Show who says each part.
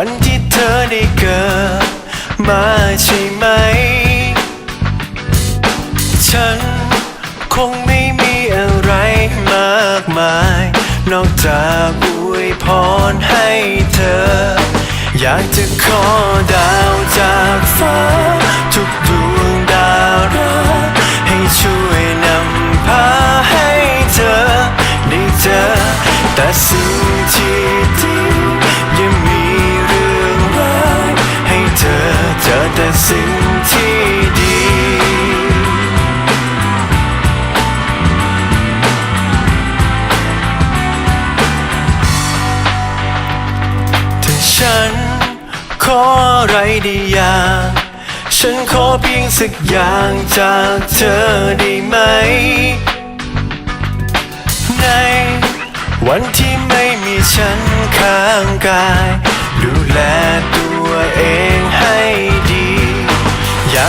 Speaker 1: ันที่เธอได้เกิดมาใช่ไหม ฉันคงไม่มีอะไรมากมาย นอกจากอวยพรให้เธอ อยากจะขอดาวจากฟ้า ทุกดวงดาวรักให้ช่วยนำพาให้เธอ ได้เจอแต่สิ่งที่ดี สิ่งที่ดี ถ้าฉันขออะไรได้อย่างฉันขอเพียงสักอย่างจากเธอได้ไหม ในวันที่ไม่มีฉันข้างกาย